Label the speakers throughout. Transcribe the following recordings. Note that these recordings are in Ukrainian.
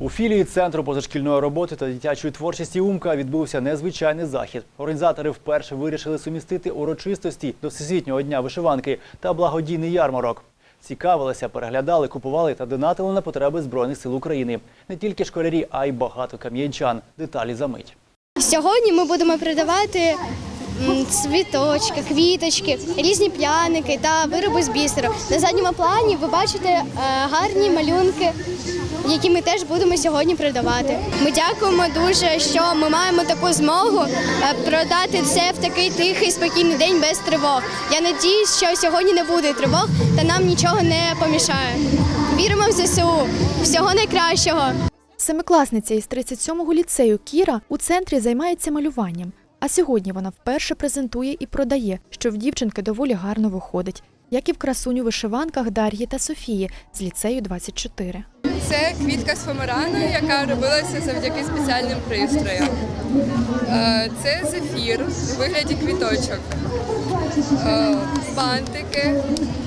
Speaker 1: У філії центру позашкільної роботи та дитячої творчості Умка відбувся незвичайний захід. Організатори вперше вирішили сумістити урочистості до Всесвітнього дня вишиванки та благодійний ярмарок. Цікавилися, переглядали, купували та донатили на потреби Збройних сил України. Не тільки школярі, а й багато кам'янчан. Деталі за мить.
Speaker 2: Сьогодні ми будемо продавати м, цвіточки, квіточки, різні пряники та вироби з бісеру. На задньому плані ви бачите е, гарні малюнки, які ми теж будемо сьогодні продавати. Ми дякуємо дуже, що ми маємо таку змогу е, продати це в такий тихий, спокійний день без тривог. Я надіюсь, що сьогодні не буде тривог та нам нічого не помішає. Віримо в ЗСУ. Всього найкращого.
Speaker 3: Семикласниця із 37-го ліцею Кіра у центрі займається малюванням. А сьогодні вона вперше презентує і продає, що в дівчинки доволі гарно виходить, як і в красуню вишиванках Дар'ї та Софії з ліцею 24.
Speaker 4: Це квітка з фомарану, яка робилася завдяки спеціальним пристроям. Е, Це зефір у вигляді квіточок, Е, бантики,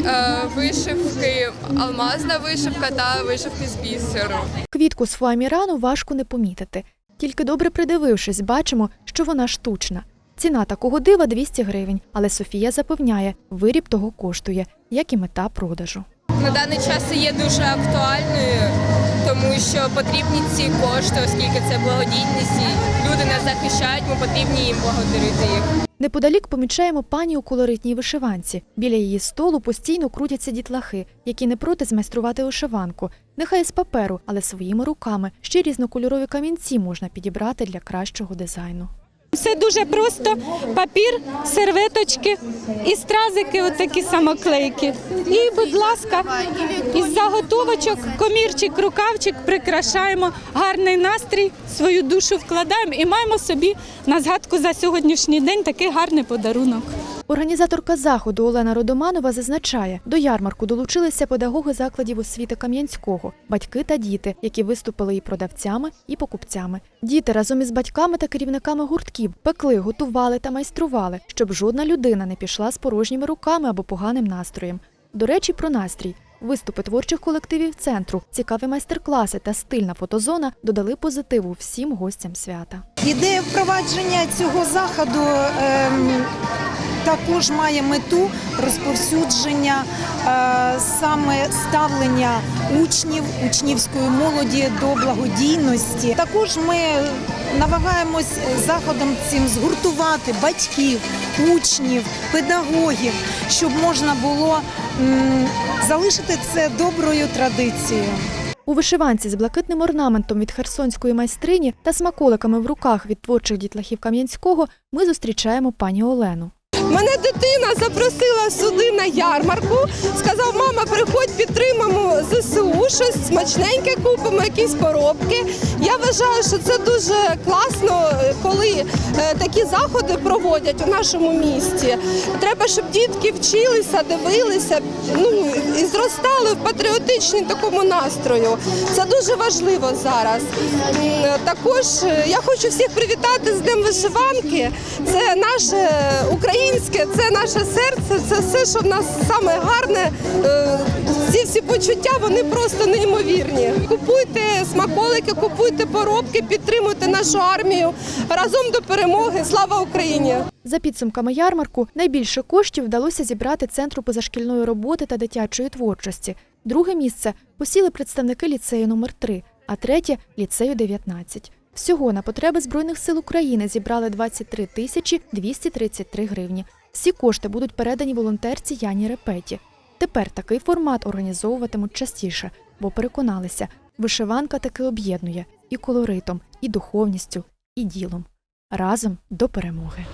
Speaker 4: е, вишивки, алмазна вишивка та вишивки з бісеру.
Speaker 3: Квітку з фуамірану важко не помітити. Тільки добре придивившись, бачимо, що вона штучна. Ціна такого дива 200 гривень, але Софія запевняє, виріб того коштує, як і мета продажу.
Speaker 4: На даний час є дуже актуальною, тому що потрібні ці кошти, оскільки це благодійність, і люди нас захищають, ми потрібні їм благодарити їх.
Speaker 3: Неподалік помічаємо пані у колоритній вишиванці. Біля її столу постійно крутяться дітлахи, які не проти змайструвати вишиванку. Нехай з паперу, але своїми руками. Ще різнокольорові камінці можна підібрати для кращого дизайну.
Speaker 5: Все дуже просто: папір, серветочки і стразики, отакі самоклейки. І, будь ласка, із заготовочок, комірчик, рукавчик прикрашаємо гарний настрій, свою душу вкладаємо і маємо собі на згадку за сьогоднішній день такий гарний подарунок.
Speaker 3: Організаторка заходу Олена Родоманова зазначає, до ярмарку долучилися педагоги закладів освіти Кам'янського, батьки та діти, які виступили і продавцями, і покупцями. Діти разом із батьками та керівниками гуртків пекли, готували та майстрували, щоб жодна людина не пішла з порожніми руками або поганим настроєм. До речі, про настрій. Виступи творчих колективів центру, цікаві майстер-класи та стильна фотозона додали позитиву всім гостям свята.
Speaker 6: Ідея впровадження цього заходу ем, також має мету розповсюдження е, саме ставлення учнів, учнівської молоді до благодійності. Також ми намагаємось заходом цим згуртувати батьків, учнів, педагогів, щоб можна було залишити це доброю традицією.
Speaker 3: У вишиванці з блакитним орнаментом від херсонської майстрині та смаколиками в руках від творчих дітлахів Кам'янського ми зустрічаємо пані Олену.
Speaker 7: Мене дитина запросила сюди на ярмарку. Сказав, мама, приходь, підтримаємо ЗСУ, щось смачненьке купимо, якісь поробки. Я вважаю, що це дуже класно, коли е, такі заходи проводять у нашому місті. Треба, щоб дітки вчилися, дивилися, ну і зростали в патріотичному такому настрою. Це дуже важливо зараз. Також е, я хочу всіх привітати з Днем вишиванки. Це наше українське, це наше серце, це все, що в нас саме гарне. Е, Ці всі почуття вони просто неймовірні. Купуйте смаколики, купуйте поробки, підтримуйте нашу армію разом до перемоги. Слава Україні!
Speaker 3: За підсумками ярмарку, найбільше коштів вдалося зібрати Центру позашкільної роботи та дитячої творчості. Друге місце посіли представники ліцею номер 3 а третє ліцею 19. Всього на потреби Збройних сил України зібрали 23 тисячі 233 гривні. Всі кошти будуть передані волонтерці Яні Репеті. Тепер такий формат організовуватимуть частіше, бо переконалися, вишиванка таки об'єднує і колоритом, і духовністю, і ділом. Разом до перемоги.